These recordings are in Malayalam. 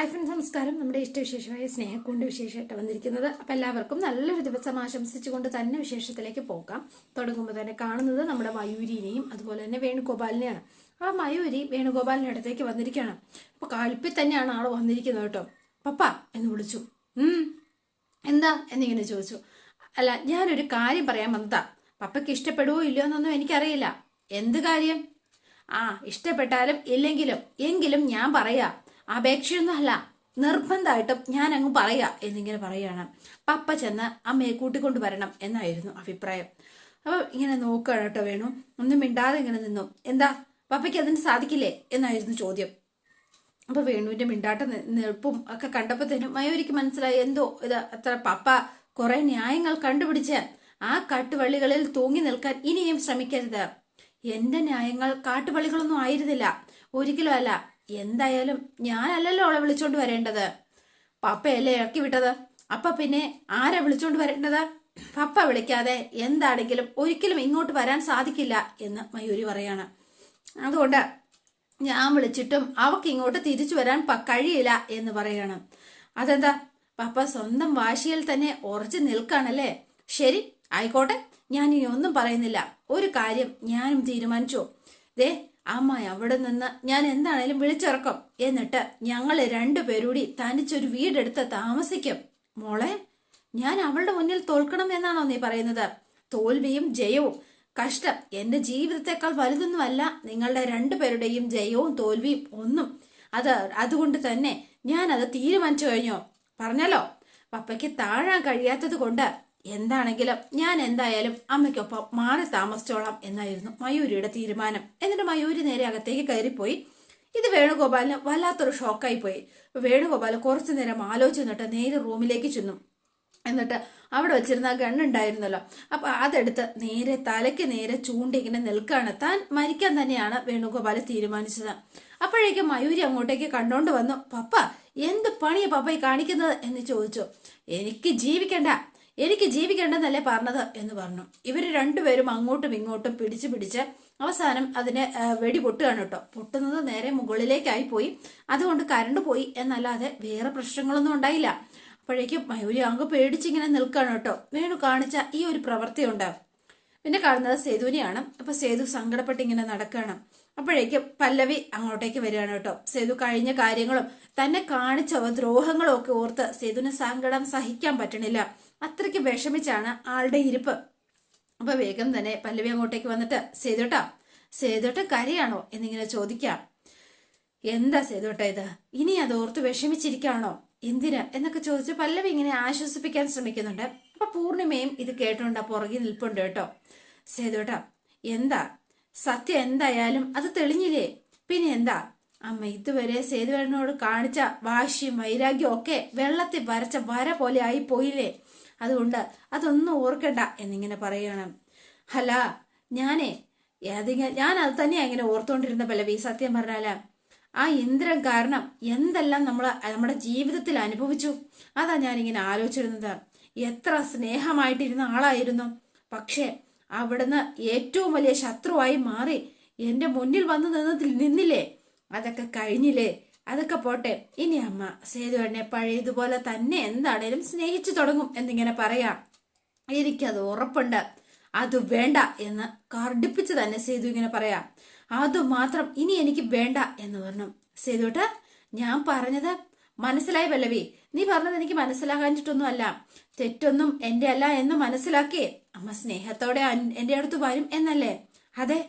ഹായ് ഫ്രണ്ട്സ് നമസ്കാരം. നമ്മുടെ ഇഷ്ടവിശേഷമായ സ്നേഹക്കൊണ്ട് വിശേഷമായിട്ട് വന്നിരിക്കുന്നത്. അപ്പം എല്ലാവർക്കും നല്ലൊരു ദിവസം ആശംസിച്ചുകൊണ്ട് തന്നെ വിശേഷത്തിലേക്ക് പോകാം. തുടങ്ങുമ്പോൾ തന്നെ കാണുന്നത് നമ്മുടെ മയൂരിനെയും അതുപോലെ തന്നെ വേണുഗോപാലിനെയാണ്. ആ മയൂരി വേണുഗോപാലിന്റെ അടുത്തേക്ക് വന്നിരിക്കുകയാണ്. അപ്പോൾ കാൽപ്പിൽ തന്നെയാണ് ആൾ വന്നിരിക്കുന്നത് കേട്ടോ. പപ്പ എന്ന് വിളിച്ചു. എന്താ എന്നിങ്ങനെ ചോദിച്ചു. അല്ല ഞാനൊരു കാര്യം പറയാൻ വന്നതാ. പപ്പയ്ക്ക് ഇഷ്ടപ്പെടുവോ ഇല്ലയോ എന്നൊന്നും എനിക്കറിയില്ല. എന്ത് കാര്യം? ആ ഇഷ്ടപ്പെട്ടാലും ഇല്ലെങ്കിലും എങ്കിലും ഞാൻ പറയാ. അപേക്ഷയൊന്നും അല്ല നിർബന്ധമായിട്ടും ഞാൻ അങ്ങ് പറയാ എന്നിങ്ങനെ പറയുകയാണ്. പപ്പ ചെന്ന് അമ്മയെ കൂട്ടിക്കൊണ്ട് വരണം എന്നായിരുന്നു അഭിപ്രായം. അപ്പൊ ഇങ്ങനെ നോക്കുകയാണ് കേട്ടോ വേണു. ഒന്നും മിണ്ടാതെ ഇങ്ങനെ നിന്നു. എന്താ പപ്പയ്ക്ക് അതിന് സാധിക്കില്ലേ എന്നായിരുന്നു ചോദ്യം. അപ്പൊ വേണുവിന്റെ മിണ്ടാട്ട നിൽപ്പും ഒക്കെ കണ്ടപ്പോഴത്തേനും മയൂരിക്ക് മനസ്സിലായി എന്തോ ഇത് അത്ര പപ്പ കുറെ ന്യായങ്ങൾ കണ്ടുപിടിച്ച് ആ കാട്ടുവള്ളികളിൽ തൂങ്ങി നിൽക്കാൻ ഇനിയും ശ്രമിക്കരുത്. എന്റെ ന്യായങ്ങൾ കാട്ടുവള്ളികളൊന്നും ആയിരുന്നില്ല. ഒരിക്കലും അല്ല. എന്തായാലും ഞാനല്ലല്ലോ അവളെ വിളിച്ചോണ്ട് വരേണ്ടത്. പപ്പയല്ലേ ഇറക്കി വിട്ടത്? അപ്പ പിന്നെ ആരാ വിളിച്ചോണ്ട് വരേണ്ടത്? പപ്പ വിളിക്കാതെ എന്താണെങ്കിലും ഒരിക്കലും ഇങ്ങോട്ട് വരാൻ സാധിക്കില്ല എന്ന് മയൂരി പറയാണ്. അതുകൊണ്ട് ഞാൻ വിളിച്ചിട്ടും അവക്ക് ഇങ്ങോട്ട് തിരിച്ചു വരാൻ കഴിയില്ല എന്ന് പറയാണ്. അതെന്താ? പപ്പ സ്വന്തം വാശിയിൽ തന്നെ ഉറച്ചു നിൽക്കാണല്ലേ? ശരി ആയിക്കോട്ടെ. ഞാൻ ഇനി ഒന്നും പറയുന്നില്ല. ഒരു കാര്യം ഞാനും തീരുമാനിച്ചു. ദേ അമ്മ അവിടെ നിന്ന് ഞാൻ എന്താണേലും വിളിച്ചിറക്കും. എന്നിട്ട് ഞങ്ങൾ രണ്ടുപേരൂടി തനിച്ചൊരു വീടെടുത്ത് താമസിക്കും. മോളെ ഞാൻ അവളുടെ മുന്നിൽ തോൽക്കണം എന്നാണോ നീ പറയുന്നത്? തോൽവിയും ജയവും കഷ്ടം എന്റെ ജീവിതത്തെക്കാൾ വലുതൊന്നുമല്ല നിങ്ങളുടെ രണ്ടുപേരുടെയും ജയവും തോൽവിയും ഒന്നും. അത് അതുകൊണ്ട് തന്നെ ഞാൻ അത് തീരുമാനിച്ചു കഴിഞ്ഞോ. പറഞ്ഞല്ലോ? പപ്പയ്ക്ക് താഴാൻ കഴിയാത്തത് കൊണ്ട് എന്താണെങ്കിലും ഞാൻ എന്തായാലും അമ്മയ്ക്കൊപ്പം മാറി താമസിച്ചോളാം എന്നായിരുന്നു മയൂരിയുടെ തീരുമാനം. എന്നിട്ട് മയൂരി നേരെ അകത്തേക്ക് കയറിപ്പോയി. ഇത് വേണുഗോപാലിന് വല്ലാത്തൊരു ഷോക്കായി പോയി. വേണുഗോപാൽ കുറച്ചു നേരം ആലോചിച്ച് നിന്നിട്ട് നേരെ റൂമിലേക്ക് ചെന്നു. എന്നിട്ട് അവിടെ വെച്ചിരുന്ന ഗണ്ണുണ്ടായിരുന്നല്ലോ അപ്പൊ അതെടുത്ത് നേരെ തലയ്ക്ക് നേരെ ചൂണ്ടി ഇങ്ങനെ നിൽക്കുകയാണ് താൻ മരിക്കാൻ തന്നെയാണ് വേണുഗോപാൽ തീരുമാനിച്ചത്. അപ്പോഴേക്കും മയൂരി അങ്ങോട്ടേക്ക് കണ്ടോണ്ട് വന്നു. പപ്പ എന്ത് പണിയാ പപ്പ കാണിക്കുന്നത്? എന്ന് ചോദിച്ചു. എനിക്ക് ജീവിക്കണ്ട. എനിക്ക് ജീവിക്കേണ്ടെന്നല്ലേ പറഞ്ഞത് എന്ന് പറഞ്ഞു. ഇവർ രണ്ടുപേരും അങ്ങോട്ടും ഇങ്ങോട്ടും പിടിച്ചു പിടിച്ച് അവസാനം അതിന് വെടി പൊട്ടുകയാണ് കേട്ടോ. പൊട്ടുന്നത് നേരെ മുകളിലേക്കായി പോയി. അതുകൊണ്ട് കരണ്ട് പോയി എന്നല്ലാതെ വേറെ പ്രശ്നങ്ങളൊന്നും ഉണ്ടായില്ല. അപ്പോഴേക്കും മയൂരി അങ്ങ് പേടിച്ചിങ്ങനെ നിൽക്കുകയാണ് കേട്ടോ. വേണു കാണിച്ച ഈ ഒരു പ്രവൃത്തിയുണ്ട് പിന്നെ കാണുന്നത് സേതുവിനെയാണ്. അപ്പൊ സേതു സങ്കടപ്പെട്ട് ഇങ്ങനെ നടക്കുകയാണ്. അപ്പോഴേക്കും പല്ലവി അങ്ങോട്ടേക്ക് വരികയാണ് കേട്ടോ. സേതു കഴിഞ്ഞ കാര്യങ്ങളും തന്നെ കാണിച്ച ദ്രോഹങ്ങളും ഒക്കെ ഓർത്ത് സേതുവിന് സങ്കടം സഹിക്കാൻ പറ്റണില്ല. അത്രയ്ക്ക് വിഷമിച്ചാണ് ആളുടെ ഇരിപ്പ്. അപ്പൊ വേഗം തന്നെ പല്ലവി അങ്ങോട്ടേക്ക് വന്നിട്ട് സേതുട്ടാ സേതുട്ട കരയാണോ? എന്നിങ്ങനെ ചോദിക്കാം. എന്താ സേതുട്ട ഇത്? ഇനി അത് ഓർത്ത് വിഷമിച്ചിരിക്കാണോ എന്തിന്? എന്നൊക്കെ ചോദിച്ച് പല്ലവി ഇങ്ങനെ ആശ്വസിപ്പിക്കാൻ ശ്രമിക്കുന്നുണ്ട്. അപ്പൊ പൂർണിമയും ഇത് കേട്ടോണ്ടാ പുറകിൽ നിൽപ്പുണ്ട് കേട്ടോ. സേതുട്ട എന്താ? സത്യം എന്തായാലും അത് തെളിഞ്ഞില്ലേ? പിന്നെ എന്താ? അമ്മ ഇതുവരെ സേതുവേട്ടനോട് കാണിച്ച വാശിയും വൈരാഗ്യവും ഒക്കെ വെള്ളത്തിൽ വരച്ച വര പോലെ ആയി പോയില്ലേ? അതുകൊണ്ട് അതൊന്നും ഓർക്കണ്ട എന്നിങ്ങനെ പറയണം. അല്ല ഞാനേ ഏതെങ്കിലും ഞാൻ അത് തന്നെയാണ് ഇങ്ങനെ ഓർത്തുകൊണ്ടിരുന്ന പല്ലവി സത്യം പറഞ്ഞാൽ? ആ ഇന്ദ്രൻ കാരണം എന്തെല്ലാം നമ്മൾ നമ്മുടെ ജീവിതത്തിൽ അനുഭവിച്ചു? അതാ ഞാനിങ്ങനെ ആലോചിച്ചിരുന്നത്. എത്ര സ്നേഹമായിട്ടിരുന്ന ആളായിരുന്നു. പക്ഷേ അവിടുന്ന് ഏറ്റവും വലിയ ശത്രുവായി മാറി എന്റെ മുന്നിൽ വന്നു നിന്നതിൽ നിന്നില്ലേ? അതൊക്കെ കഴിഞ്ഞില്ലേ? അതൊക്കെ പോട്ടെ. ഇനി അമ്മ സേതുവേട്ടനെ പഴയതുപോലെ തന്നെ എന്താണേലും സ്നേഹിച്ചു തുടങ്ങും എന്നിങ്ങനെ പറയാം. എനിക്കത് ഉറപ്പുണ്ട്. അത് വേണ്ട എന്ന് കർഡിപ്പിച്ച് തന്നെ സേതു ഇങ്ങനെ പറയാം. അത് മാത്രം ഇനി എനിക്ക് വേണ്ട എന്ന് പറഞ്ഞു. സേതുട്ട ഞാൻ പറഞ്ഞത് മനസ്സിലായി പല്ലവി. നീ പറഞ്ഞത് എനിക്ക് മനസ്സിലാകാഞ്ഞിട്ടൊന്നും അല്ല തെറ്റൊന്നും എന്റെ അല്ല എന്ന് മനസ്സിലാക്കി. അമ്മ സ്നേഹത്തോടെ എന്റെ അടുത്ത് വരും എന്നല്ലേ? അതെ.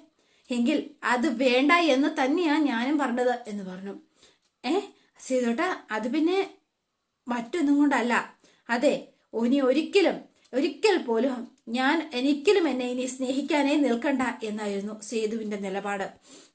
എങ്കിൽ അത് വേണ്ട എന്ന് തന്നെയാ ഞാനും പറഞ്ഞത് എന്ന് പറഞ്ഞു. ഏ? സീതോട്ട അത് പിന്നെ മറ്റൊന്നും കൊണ്ടല്ല. അതെ ഇനി ഒരിക്കലും ഒരിക്കൽ പോലും ഞാൻ എനിക്കലും എന്നെ ഇനി സ്നേഹിക്കാനേ നിൽക്കണ്ട എന്നായിരുന്നു സേതുവിന്റെ നിലപാട്.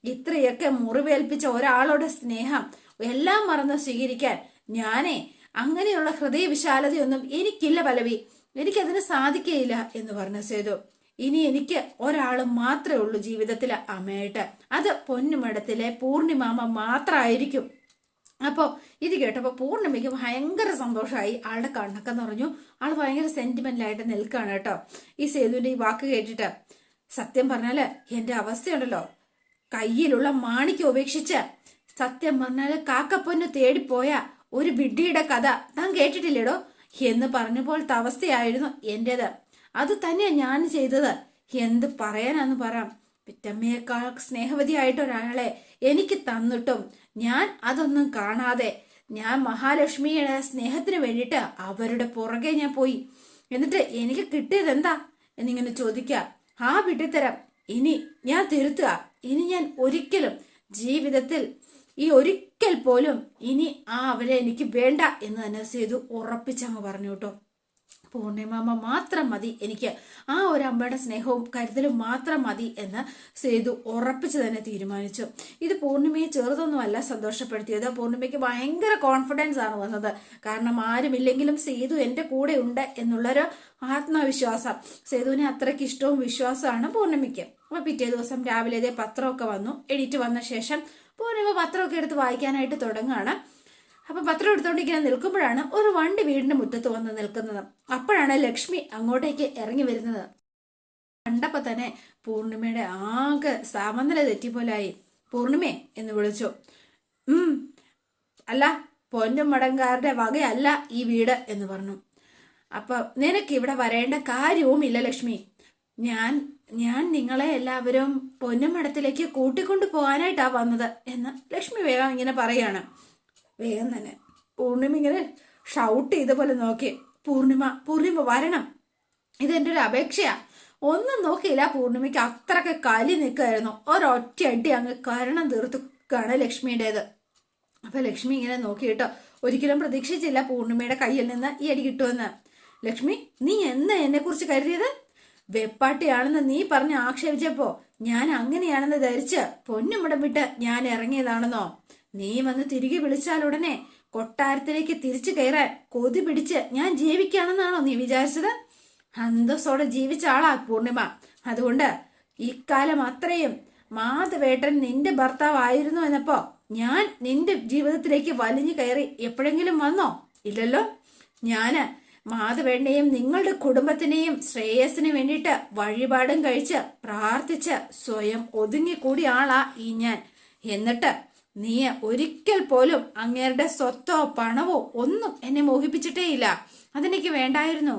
ഇത്രയൊക്കെ മുറിവേൽപ്പിച്ച ഒരാളുടെ സ്നേഹം എല്ലാം മറന്ന് സ്വീകരിക്കാൻ ഞാനേ അങ്ങനെയുള്ള ഹൃദയവിശാലതയൊന്നും എനിക്കില്ല പലവി എനിക്കതിന് സാധിക്കുകയില്ല എന്ന് പറഞ്ഞ സേതു ഇനി എനിക്ക് ഒരാൾ മാത്രമേ ഉള്ളൂ ജീവിതത്തിൽ അമ്മയായിട്ട്. അത് പൊന്നുമടത്തിലെ പൂർണിമാമ മാത്രമായിരിക്കും അപ്പോൾ ഇത് കേട്ടപ്പോൾ പൂർണിമയ്ക്ക് ഭയങ്കര സന്തോഷമായി ആളുടെ കണ്ണൊക്കെ നിറഞ്ഞു. ആൾ ഭയങ്കര സെന്റിമെന്റലായിട്ട് നിൽക്കുകയാണ് കേട്ടോ. ഈ സേതുവിന്റെ ഈ വാക്ക് കേട്ടിട്ട്. സത്യം പറഞ്ഞാൽ എന്റെ അവസ്ഥയുണ്ടല്ലോ. കയ്യിലുള്ള മാണിക്ക് ഉപേക്ഷിച്ച് സത്യം പറഞ്ഞാൽ കാക്കപ്പൊന്ന് തേടിപ്പോയ ഒരു വിഡ്ഢിയുടെ കഥ താൻ കേട്ടിട്ടില്ലേടോ? എന്ന് പറഞ്ഞ പോലത്തെ അവസ്ഥയായിരുന്നു എന്റേത്. അത് തന്നെയാ ഞാൻ ചെയ്തത്. എന്ത് പറയാനാന്ന് പറയാം പിറ്റമ്മയേക്കാൾ സ്നേഹവതിയായിട്ട് ഒരാളെ എനിക്ക് തന്നിട്ടും ഞാൻ അതൊന്നും കാണാതെ ഞാൻ മഹാലക്ഷ്മിയുടെ സ്നേഹത്തിന് വേണ്ടിയിട്ട് അവരുടെ പുറകെ ഞാൻ പോയി. എന്നിട്ട് എനിക്ക് കിട്ടിയത് എന്താ? എന്നിങ്ങനെ ചോദിക്കുക. ആ വിട്ടിത്തരം ഇനി ഞാൻ തിരുത്തുക. ഇനി ഞാൻ ഒരിക്കലും ജീവിതത്തിൽ ഈ ഒരിക്കൽ പോലും ഇനി ആ അവരെ എനിക്ക് വേണ്ട എന്ന് തന്നെ സേതു ഉറപ്പിച്ചങ്ങ് പറഞ്ഞു കേട്ടോ. പൂർണിമാമ മാത്രം മതി. എനിക്ക് ആ ഒരു അമ്മയുടെ സ്നേഹവും കരുതലും മാത്രം മതി എന്ന് സേതു ഉറപ്പിച്ചു തന്നെ തീരുമാനിച്ചു. ഇത് പൂർണിമയെ ചെറുതൊന്നുമല്ല സന്തോഷപ്പെടുത്തിയത്. പൂർണിമയ്ക്ക് ഭയങ്കര കോൺഫിഡൻസ് ആണ് വന്നത്. കാരണം ആരുമില്ലെങ്കിലും സേതു എന്റെ കൂടെ ഉണ്ട് എന്നുള്ളൊരു ആത്മവിശ്വാസം. സേതുവിനെ അത്രയ്ക്ക് ഇഷ്ടവും വിശ്വാസമാണ് പൂർണിമയ്ക്ക്. അപ്പൊ പിറ്റേ ദിവസം രാവിലെ ഇതേ പത്രമൊക്കെ വന്നു. എഡിറ്റ് വന്ന ശേഷം പൂർണിമ പത്രമൊക്കെ എടുത്ത് വായിക്കാനായിട്ട് തുടങ്ങുകയാണ്. അപ്പൊ പത്രം എടുത്തോണ്ട് ഇങ്ങനെ നിൽക്കുമ്പോഴാണ് ഒരു വണ്ടി വീടിന്റെ മുറ്റത്ത് വന്ന് നിൽക്കുന്നത്. അപ്പോഴാണ് ലക്ഷ്മി അങ്ങോട്ടേക്ക് ഇറങ്ങി വരുന്നത്. കണ്ടപ്പോ തന്നെ പൂർണിമയുടെ ആകെ സമനില തെറ്റിപ്പോലായി പൂർണിമേ എന്ന് വിളിച്ചു. ഉം അല്ല പൊന്നും മടങ്കാരുടെ വകയല്ല ഈ വീട് എന്ന് പറഞ്ഞു. അപ്പൊ നിനക്ക് ഇവിടെ വരേണ്ട കാര്യവുമില്ല ലക്ഷ്മി. ഞാൻ ഞാൻ നിങ്ങളെ എല്ലാവരും പൊന്നുമടത്തിലേക്ക് കൂട്ടിക്കൊണ്ടു പോകാനായിട്ടാ വന്നത് എന്ന് ലക്ഷ്മി വേഗം ഇങ്ങനെ പറയാണ്. വേഗം തന്നെ. പൂർണിമ ഇങ്ങനെ ഷൗട്ട് ചെയ്ത പോലെ നോക്കി. പൂർണിമ പൂർണിമ വരണം. ഇതെന്റെ ഒരു അപേക്ഷയാ. ഒന്നും നോക്കിയില്ല പൂർണിമയ്ക്ക് അത്രയ്ക്ക് കലി നിൽക്കുമായിരുന്നു ഒരൊറ്റ അടി അങ്ങ് കരണം തീർത്തുക്കാണ് ലക്ഷ്മിയുടേത്. അപ്പൊ ലക്ഷ്മി ഇങ്ങനെ നോക്കിയിട്ടോ ഒരിക്കലും പ്രതീക്ഷിച്ചില്ല പൂർണിമയുടെ കയ്യിൽ നിന്ന് ഈ അടി കിട്ടുമെന്ന്. ലക്ഷ്മി നീ എന്നെ കുറിച്ച് കരുതിയത്? വെപ്പാട്ടിയാണെന്ന് നീ പറഞ്ഞ് ആക്ഷേപിച്ചപ്പോ ഞാൻ അങ്ങനെയാണെന്ന് ധരിച്ച് പൊന്നുമിടം വിട്ട് ഞാൻ ഇറങ്ങിയതാണെന്നോ? നീ വന്ന് തിരികെ വിളിച്ചാൽ ഉടനെ കൊട്ടാരത്തിലേക്ക് തിരിച്ചു കയറാൻ കൊതി പിടിച്ച് ഞാൻ ജീവിക്കാണെന്നാണോ നീ വിചാരിച്ചത്? അന്തസ്സോടെ ജീവിച്ച ആളാ പൂർണിമ. അതുകൊണ്ട് ഇക്കാലം അത്രയും മാധവേട്ടൻ നിന്റെ ഭർത്താവായിരുന്നു എന്നപ്പോ ഞാൻ നിന്റെ ജീവിതത്തിലേക്ക് വലിഞ്ഞു കയറി എപ്പോഴെങ്കിലും വന്നോ? ഇല്ലല്ലോ. ഞാൻ മാധവേട്ടനെയും നിങ്ങളുടെ കുടുംബത്തിനെയും ശ്രേയസിനു വേണ്ടിയിട്ട് വഴിപാടും കഴിച്ച് പ്രാർത്ഥിച്ച് സ്വയം ഒതുങ്ങിക്കൂടിയ ആളാ ഈ ഞാൻ. എന്നിട്ട് നീ ഒരിക്കൽ പോലും അങ്ങേരുടെ സ്വത്തോ പണവോ ഒന്നും എന്നെ മോഹിപ്പിച്ചിട്ടേയില്ല. അതെനിക്ക് വേണ്ടായിരുന്നു.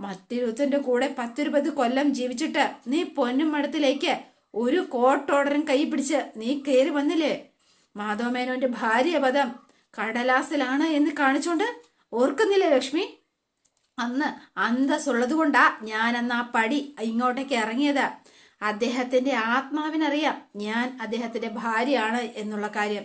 മത്തിരുത്തന്റെ കൂടെ പത്തിരുപത് കൊല്ലം ജീവിച്ചിട്ട് നീ പൊന്നും മഠത്തിലേക്ക് ഒരു കോട്ടോടരൻ കൈ പിടിച്ച് നീ കയറി വന്നില്ലേ? മാധവമേനോന്റെ ഭാര്യ പദം കടലാസിലാണ് എന്ന് കാണിച്ചോണ്ട് ഓർക്കുന്നില്ലേ ലക്ഷ്മി? അന്ന് അന്തസ്സുള്ളത് കൊണ്ടാ ഞാൻ അന്ന് ആ പടി ഇങ്ങോട്ടേക്ക് ഇറങ്ങിയത്. അദ്ദേഹത്തിന്റെ ആത്മാവിനറിയാം. ഞാൻ അദ്ദേഹത്തിന്റെ ഭാര്യയാണ് എന്നുള്ള കാര്യം.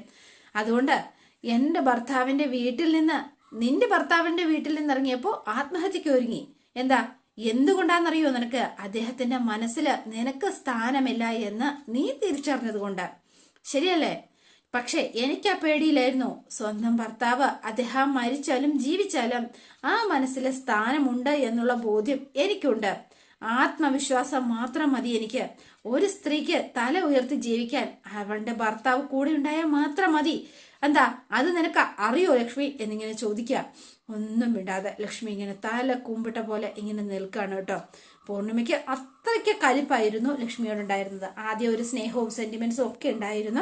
അതുകൊണ്ട് എന്റെ ഭർത്താവിന്റെ വീട്ടിൽ നിന്ന് നിന്റെ ഭർത്താവിന്റെ വീട്ടിൽ നിന്ന് ഇറങ്ങിയപ്പോൾ ആത്മഹത്യക്ക് ഒരുങ്ങി. എന്താ? എന്തുകൊണ്ടാണെന്നറിയോ നിനക്ക്? അദ്ദേഹത്തിന്റെ മനസ്സിൽ നിനക്ക് സ്ഥാനമില്ല എന്ന് നീ തിരിച്ചറിഞ്ഞതുകൊണ്ട്. ശരിയല്ലേ? പക്ഷെ എനിക്ക് ആ പേടിയിലായിരുന്നു സ്വന്തം ഭർത്താവ് അദ്ദേഹം മരിച്ചാലും ജീവിച്ചാലും ആ മനസ്സിലെ സ്ഥാനമുണ്ട് എന്നുള്ള ബോധ്യം എനിക്കുണ്ട്. ആത്മവിശ്വാസം മാത്രം മതി എനിക്ക്. ഒരു സ്ത്രീക്ക് തല ഉയർത്തി ജീവിക്കാൻ അവളുടെ ഭർത്താവ് കൂടെ ഉണ്ടായാൽ മാത്രം മതി. എന്താ? അത് നിനക്ക് അറിയോ ലക്ഷ്മി? എന്നിങ്ങനെ ചോദിക്കുക. ഒന്നും വിടാതെ ലക്ഷ്മി ഇങ്ങനെ തല കൂമ്പിട്ട പോലെ ഇങ്ങനെ നിൽക്കുകയാണ് കേട്ടോ. പൂർണിമയ്ക്ക് അത്രയ്ക്ക് കലിപ്പായിരുന്നു ലക്ഷ്മിയോടുണ്ടായിരുന്നത് ആദ്യം ഒരു സ്നേഹവും സെന്റിമെന്റ്സും ഒക്കെ ഉണ്ടായിരുന്നു.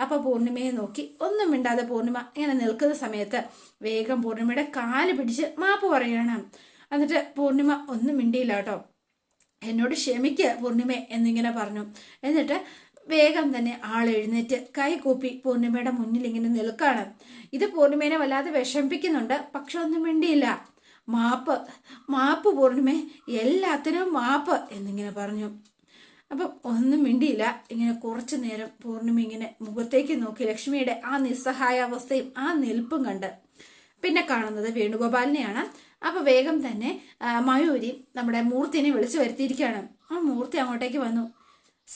അപ്പൊ പൂർണിമയെ നോക്കി ഒന്നും മിണ്ടാതെ പൂർണിമ ഇങ്ങനെ നിൽക്കുന്ന സമയത്ത് വേഗം പൂർണിമയുടെ കാൽ പിടിച്ച് മാപ്പ് പറയണം എന്നിട്ട് പൂർണിമ ഒന്നും മിണ്ടിയില്ല കേട്ടോ. എന്നോട് ക്ഷമിക്ക പൂർണിമ എന്നിങ്ങനെ പറഞ്ഞു. എന്നിട്ട് വേഗം തന്നെ ആൾ എഴുന്നേറ്റ് കൈകൂപ്പി പൂർണിമയുടെ മുന്നിൽ ഇങ്ങനെ നിൽക്കാണ്. ഇത് പൂർണിമേനെ വല്ലാതെ വിഷമിപ്പിക്കുന്നുണ്ട്. പക്ഷെ ഒന്നും വേണ്ടിയില്ല മാപ്പ് മാപ്പ് പൂർണിമേ എല്ലാത്തിനും മാപ്പ് എന്നിങ്ങനെ പറഞ്ഞു. അപ്പം ഒന്നും മിണ്ടിയില്ല. ഇങ്ങനെ കുറച്ചു നേരം പൂർണിമ ഇങ്ങനെ മുഖത്തേക്ക് നോക്കി ലക്ഷ്മിയുടെ ആ നിസ്സഹായാവസ്ഥയും ആ നിൽപ്പും കണ്ട്. പിന്നെ കാണുന്നത് വേണുഗോപാലിനെയാണ്. അപ്പൊ വേഗം തന്നെ മയൂരി നമ്മുടെ മൂർത്തിനെ വിളിച്ചു വരുത്തിയിരിക്കുകയാണ്. ആ മൂർത്തി അങ്ങോട്ടേക്ക് വന്നു.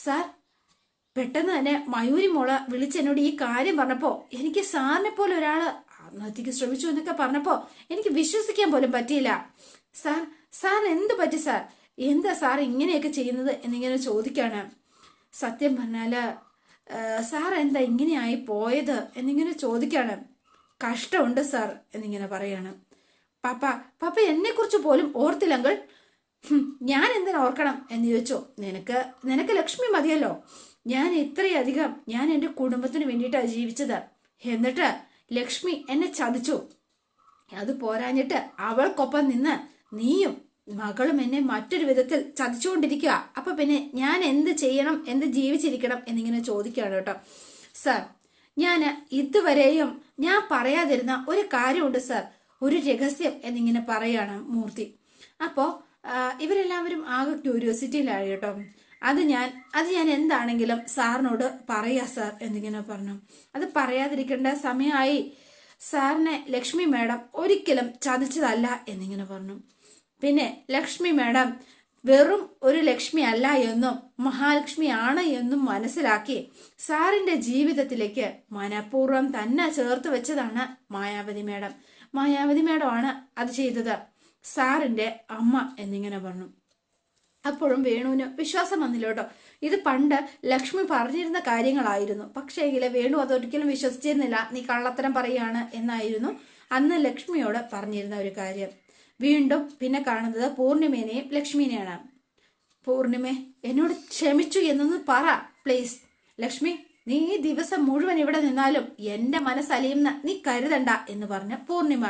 സാർ പെട്ടെന്ന് തന്നെ മയൂരി മോള വിളിച്ചെന്നോട് ഈ കാര്യം പറഞ്ഞപ്പോ എനിക്ക് സാറിനെ പോലെ ഒരാൾ ആത്മഹത്യക്ക് ശ്രമിച്ചു എന്നൊക്കെ പറഞ്ഞപ്പോ എനിക്ക് വിശ്വസിക്കാൻ പോലും പറ്റിയില്ല. സാർ സാർ എന്ത് പറ്റി സാർ? എന്താ സാർ ഇങ്ങനെയൊക്കെ ചെയ്യുന്നത് എന്നിങ്ങനെ ചോദിക്കാണ് സത്യം പറഞ്ഞാൽ സാർ എന്താ ഇങ്ങനെയായി പോയത് എന്നിങ്ങനെ ചോദിക്കാണ് കഷ്ടമുണ്ട് സാർ എന്നിങ്ങനെ പറയാണ് പാപ്പ പാപ്പ എന്നെക്കുറിച്ച് പോലും ഓർത്തില്ലെങ്കിൽ ഞാൻ എന്തിനാ ഓർക്കണം എന്ന് ചോദിച്ചു? നിനക്ക് നിനക്ക് ലക്ഷ്മി മതിയല്ലോ. ഞാൻ ഇത്രയധികം ഞാൻ എന്റെ കുടുംബത്തിന് വേണ്ടിയിട്ടാണ് ജീവിച്ചത്. എന്നിട്ട് ലക്ഷ്മി എന്നെ ചതിച്ചു. അത് പോരാഞ്ഞിട്ട് അവൾക്കൊപ്പം നിന്ന് നീയും മകളും എന്നെ മറ്റൊരു വിധത്തിൽ ചതിച്ചുകൊണ്ടിരിക്കുക. അപ്പൊ പിന്നെ ഞാൻ എന്ത് ചെയ്യണം എന്ത് ജീവിച്ചിരിക്കണം എന്നിങ്ങനെ ചോദിക്കുകയാണ് കേട്ടോ. സർ ഞാൻ ഇതുവരെയും ഞാൻ പറയാതിരുന്ന ഒരു കാര്യമുണ്ട് സർ. ഒരു രഹസ്യം എന്നിങ്ങനെ പറയാണ് മൂർത്തി. അപ്പോ ഇവരെല്ലാവരും ആകെ ക്യൂരിയോസിറ്റിയിലാണ് കേട്ടോ. അത് ഞാൻ അത് ഞാൻ എന്താണെങ്കിലും സാറിനോട് പറയാ സാർ എന്നിങ്ങനെ പറഞ്ഞു. അത് പറയാതിരിക്കേണ്ട സമയമായി സാറിനെ ലക്ഷ്മി മാഡം ഒരിക്കലും ചതിച്ചതല്ല എന്നിങ്ങനെ പറഞ്ഞു. പിന്നെ ലക്ഷ്മി മാഡം വെറും ഒരു ലക്ഷ്മി അല്ല എന്നും മഹാലക്ഷ്മി ആണ് എന്നും മനസ്സിലാക്കി സാറിന്റെ ജീവിതത്തിലേക്ക് മനഃപൂർവം തന്നെ ചേർത്ത് വെച്ചതാണ് മായാവതി മാഡം. മായാവതി മാഡമാണ് അത് ചെയ്തത്. സാറിന്റെ അമ്മ എന്നിങ്ങനെ പറഞ്ഞു. അപ്പോഴും വേണുവിന് വിശ്വാസം വന്നില്ല കേട്ടോ ഇത് പണ്ട് ലക്ഷ്മി പറഞ്ഞിരുന്ന കാര്യങ്ങളായിരുന്നു. പക്ഷേ എങ്കിൽ വേണു അതൊരിക്കലും വിശ്വസിച്ചിരുന്നില്ല. നീ കള്ളത്തരം പറയാണ് എന്നായിരുന്നു അന്ന് ലക്ഷ്മിയോട് പറഞ്ഞിരുന്ന ഒരു കാര്യം. വീണ്ടും പിന്നെ കാണുന്നത് പൂർണിമേനെയും ലക്ഷ്മിനെയാണ്. പൂർണിമേ എന്നോട് ക്ഷമിച്ചു എന്നൊന്ന് പറ പ്ലീസ്. ലക്ഷ്മി നീ ഈ ദിവസം മുഴുവൻ ഇവിടെ നിന്നാലും എന്റെ മനസ്സലിയുന്ന നീ കരുതണ്ട എന്ന് പറഞ്ഞ പൂർണിമ.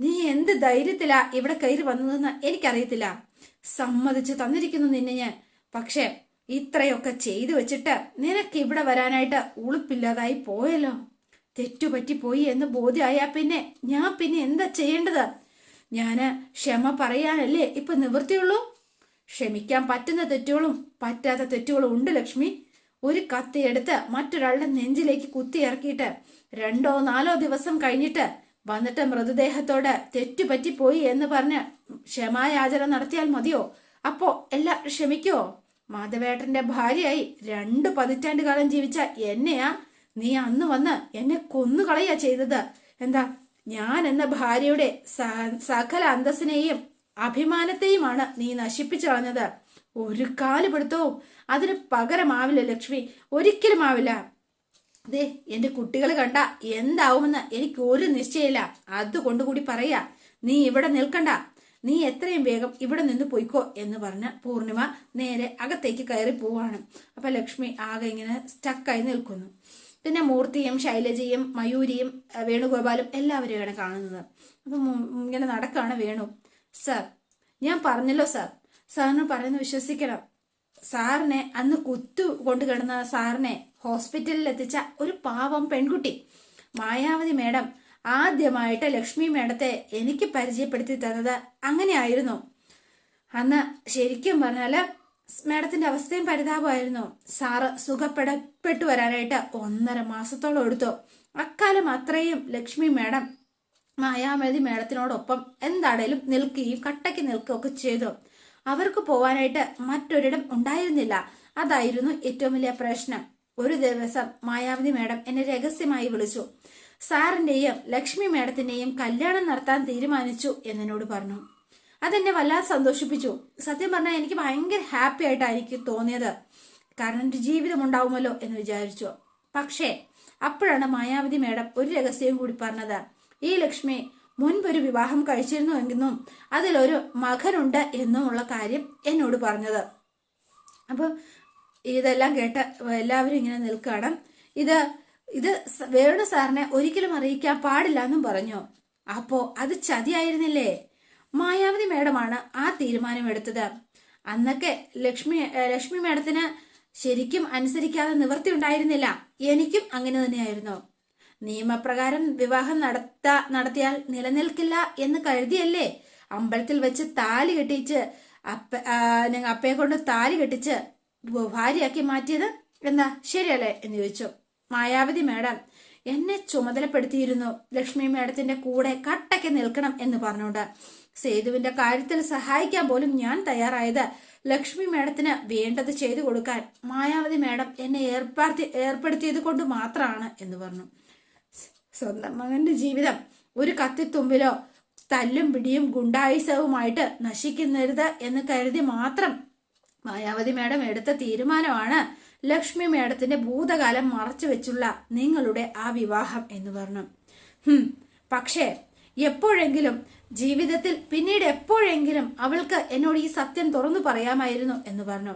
നീ എന്ത് ധൈര്യത്തിലാ ഇവിടെ കയറി വന്നതെന്ന് എനിക്കറിയത്തില്ല. സമ്മതിച്ച് തന്നിരിക്കുന്നു നിന്നെ ഞാൻ. പക്ഷേ ഇത്രയൊക്കെ ചെയ്തു വെച്ചിട്ട് നിനക്ക് ഇവിടെ വരാനായിട്ട് ഉളുപ്പില്ലാതായി പോയല്ലോ. തെറ്റുപറ്റിപ്പോയി എന്ന് ബോധ്യമായാ പിന്നെ ഞാൻ പിന്നെ എന്താ ചെയ്യേണ്ടത്? ഞാൻ ക്ഷമ പറയാനല്ലേ ഇപ്പൊ നിവൃത്തിയുള്ളൂ? ക്ഷമിക്കാൻ പറ്റുന്ന തെറ്റുകളും പറ്റാത്ത തെറ്റുകളും ഉണ്ട് ലക്ഷ്മി. ഒരു കത്തി എടുത്ത് മറ്റൊരാളുടെ നെഞ്ചിലേക്ക് കുത്തി ഇറക്കിയിട്ട് രണ്ടോ നാലോ ദിവസം കഴിഞ്ഞിട്ട് വന്നിട്ട് മൃതദേഹത്തോട് തെറ്റുപറ്റിപ്പോയി എന്ന് പറഞ്ഞ് ക്ഷമായാചന നടത്തിയാൽ മതിയോ? അപ്പോ എല്ലാം ക്ഷമിക്കോ? മാധവേട്ടന്റെ ഭാര്യയായി രണ്ടു പതിറ്റാണ്ട് കാലം ജീവിച്ച എന്നെയാ നീ അന്ന് വന്ന് എന്നെ കൊന്നുകളയാ ചെയ്തത്. എന്താ ഞാൻ എന്ന ഭാര്യയുടെ സകല അന്തസ്സിനെയും അഭിമാനത്തെയുമാണ് നീ നശിപ്പിച്ചു കളഞ്ഞത്. ഒരു കാൽ പിടുത്തവും അതിന് പകരമാവില്ല ലക്ഷ്മി. ഒരിക്കലും ആവില്ല. ദേ എന്റെ കുട്ടികൾ കണ്ട എന്താവുമെന്ന് എനിക്ക് ഒരു നിശ്ചയമില്ല. അതുകൊണ്ട് കൂടി പറയാ നീ ഇവിടെ നിൽക്കണ്ട. നീ എത്രയും വേഗം ഇവിടെ നിന്ന് പോയിക്കോ എന്ന് പറഞ്ഞ് പൂർണിമ നേരെ അകത്തേക്ക് കയറി പോവാണ്. അപ്പൊ ലക്ഷ്മി ആകെ ഇങ്ങനെ സ്റ്റക്കായി നിൽക്കുന്നു. പിന്നെ മൂർത്തിയും ശൈലജയും മയൂരിയും വേണുഗോപാലും എല്ലാവരെയാണ് കാണുന്നത്. അപ്പൊ ഇങ്ങനെ നടക്കാണ് വേണു. സർ ഞാൻ പറഞ്ഞല്ലോ സാർ. സാറിന് പറയുന്നത് വിശ്വസിക്കണം. സാറിനെ അന്ന് കുത്തു കൊണ്ട് കിടന്ന സാറിനെ ഹോസ്പിറ്റലിൽ എത്തിച്ച ഒരു പാവം പെൺകുട്ടി. മായാവതി മേഡം ആദ്യമായിട്ട് ലക്ഷ്മി മേഡത്തെ എനിക്ക് പരിചയപ്പെടുത്തി തന്നത് അങ്ങനെയായിരുന്നു. അന്ന് ശരിക്കും പറഞ്ഞാൽ മേഡത്തിന്റെ അവസ്ഥയും പരിതാപമായിരുന്നു. സാറ് സുഖപ്പെടപ്പെട്ടു വരാനായിട്ട് ഒന്നര മാസത്തോളം എടുത്തു. അക്കാലം അത്രയും ലക്ഷ്മി മേഡം മായാമതി മേഡത്തിനോടൊപ്പം എന്താണേലും നിൽക്കുകയും കട്ടയ്ക്ക് നിൽക്കുകയൊക്കെ ചെയ്തു. അവർക്ക് പോവാനായിട്ട് മറ്റൊരിടം ഉണ്ടായിരുന്നില്ല. അതായിരുന്നു ഏറ്റവും വലിയ പ്രശ്നം. ഒരു ദിവസം മായാവതി മേഡം എന്നെ രഹസ്യമായി വിളിച്ചു. സാറിന്റെയും ലക്ഷ്മി മേഡത്തിന്റെയും കല്യാണം നടത്താൻ തീരുമാനിച്ചു എന്നോട് പറഞ്ഞു. അതെന്നെ വല്ലാതെ സന്തോഷിപ്പിച്ചു. സത്യം പറഞ്ഞാൽ എനിക്ക് ഭയങ്കര ഹാപ്പി ആയിട്ടായിരിക്കും തോന്നിയത്. കാരണം എന്റെ ജീവിതം ഉണ്ടാവുമല്ലോ എന്ന് വിചാരിച്ചു. പക്ഷേ അപ്പോഴാണ് മായാവതി മേഡം ഒരു രഹസ്യം കൂടി പറഞ്ഞത്. ഈ ലക്ഷ്മി മുൻപൊരു വിവാഹം കഴിച്ചിരുന്നു എന്നും അതിലൊരു മകനുണ്ട് എന്നുമുള്ള കാര്യം എന്നോട് പറഞ്ഞത്. അപ്പോൾ ഇതെല്ലാം കേട്ട് എല്ലാവരും ഇങ്ങനെ നിൽക്കുകയാണ്. ഇത് ഇത് വേണു സാറിനെ ഒരിക്കലും അറിയിക്കാൻ പാടില്ല എന്നും പറഞ്ഞു. അപ്പോ അത് ചതിയായിരുന്നില്ലേ? മായാവതി മേഡമാണ് ആ തീരുമാനം എടുത്തത് അന്നൊക്കെ ലക്ഷ്മി ലക്ഷ്മി മേഡത്തിന് ശരിക്കും അനുസരിക്കാതെ നിവൃത്തി ഉണ്ടായിരുന്നില്ല. എനിക്കും അങ്ങനെ തന്നെയായിരുന്നു. നിയമപ്രകാരം വിവാഹം നടത്ത നടത്തിയാൽ നിലനിൽക്കില്ല എന്ന് കരുതിയല്ലേ? അമ്പലത്തിൽ വെച്ച് താലി കെട്ടിച്ച് അപ്പ അപ്പയെ കൊണ്ട് താലി കെട്ടിച്ച് ഭാര്യയാക്കി മാറ്റിയത്? എന്താ ശരിയല്ലേ എന്ന് ചോദിച്ചു. മായാവതി മേഡം എന്നെ ചുമതലപ്പെടുത്തിയിരുന്നു ലക്ഷ്മി മേഡത്തിന്റെ കൂടെ കട്ടയ്ക്ക് നിൽക്കണം എന്ന് പറഞ്ഞുകൊണ്ട്. സേതുവിന്റെ കാര്യത്തിൽ സഹായിക്കാൻ പോലും ഞാൻ തയ്യാറായത് ലക്ഷ്മി മേഡത്തിന് വേണ്ടത് ചെയ്തു കൊടുക്കാൻ മായാവതി മേഡം എന്നെ ഏർപ്പെടുത്തി ഏർപ്പെടുത്തിയത് കൊണ്ട് മാത്രമാണ് എന്ന് പറഞ്ഞു. സ്വന്തം മകന്റെ ജീവിതം ഒരു കത്തിത്തുമ്പിലോ തല്ലും പിടിയും ഗുണ്ടായുസവുമായിട്ട് നശിക്കുന്നരുത് എന്ന് കരുതി മാത്രം മായാവതി മേഡം എടുത്ത തീരുമാനമാണ് ലക്ഷ്മി മേഡത്തിന്റെ ഭൂതകാലം മറച്ചു വെച്ചുള്ള നിങ്ങളുടെ ആ വിവാഹം എന്ന് പറഞ്ഞു. പക്ഷേ എപ്പോഴെങ്കിലും ജീവിതത്തിൽ പിന്നീട് എപ്പോഴെങ്കിലും അവൾക്ക് എന്നോട് ഈ സത്യം തുറന്നു പറയാമായിരുന്നു എന്ന് പറഞ്ഞു.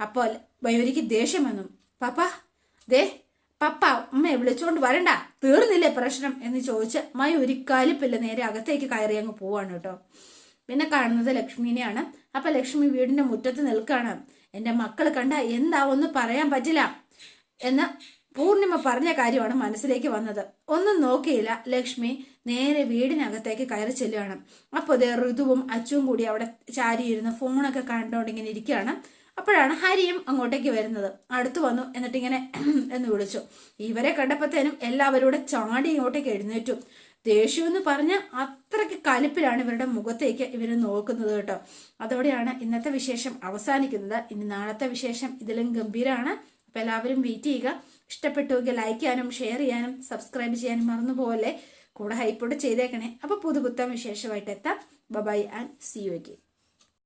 അപ്പോൾ മയൂരിക്ക് ദേഷ്യം വന്നു. പാപ്പ ദേ പപ്പ അമ്മയെ വിളിച്ചുകൊണ്ട് വരണ്ട തീർന്നില്ലേ പ്രശ്നം? എന്ന് ചോദിച്ച് മൈ ഒരിക്കാലിപ്പില്ല നേരെ അകത്തേക്ക് കയറി അങ്ങ് പോവാണ് കേട്ടോ. പിന്നെ കാണുന്നത് ലക്ഷ്മിനെയാണ്. അപ്പൊ ലക്ഷ്മി വീടിന്റെ മുറ്റത്ത് നിൽക്കാണ്. എന്റെ മക്കൾ കണ്ട എന്താ? ഒന്നും പറയാൻ പറ്റില്ല എന്ന് പൂർണിമ പറഞ്ഞ കാര്യമാണ് മനസ്സിലേക്ക് വന്നത്. ഒന്നും നോക്കിയില്ല. ലക്ഷ്മി നേരെ വീടിനകത്തേക്ക് കയറി ചെല്ലുകയാണ്. അപ്പോൾ ദേ ഋതുവും അച്ചുവും കൂടി അവിടെ ചാരിയിരുന്ന് ഫോണൊക്കെ കണ്ടുകൊണ്ട് ഇങ്ങനെ ഇരിക്കുകയാണ്. അപ്പോഴാണ് ഹരിയും അങ്ങോട്ടേക്ക് വരുന്നത്. അടുത്തു വന്നു എന്നിട്ട് ഇങ്ങനെ എന്ന് വിളിച്ചു. ഇവരെ കണ്ടപ്പോഴത്തേനും എല്ലാവരും ചാടി ഇങ്ങോട്ടേക്ക് എഴുന്നേറ്റു. ദേഷ്യം എന്ന് പറഞ്ഞ അത്രയ്ക്ക് കലിപ്പിലാണ് ഇവരുടെ മുഖത്തേക്ക് ഇവർ നോക്കുന്നത് കേട്ടോ. അതോടെയാണ് ഇന്നത്തെ വിശേഷം അവസാനിക്കുന്നത്. ഇനി നാളത്തെ വിശേഷം ഇതിലും ഗംഭീരമാണ് അപ്പോൾ എല്ലാവരും വെയിറ്റ് ചെയ്യുക. ഇഷ്ടപ്പെട്ടുവെങ്കിൽ ലൈക്ക് ചെയ്യാനും ഷെയർ ചെയ്യാനും സബ്സ്ക്രൈബ് ചെയ്യാനും മറന്നുപോലെ കൂടെ ഹൈപ്പോട്ട് ചെയ്തേക്കണേ. അപ്പോൾ പുതുപുത്തൻ വിശേഷമായിട്ട് എത്താം. Bye and see you again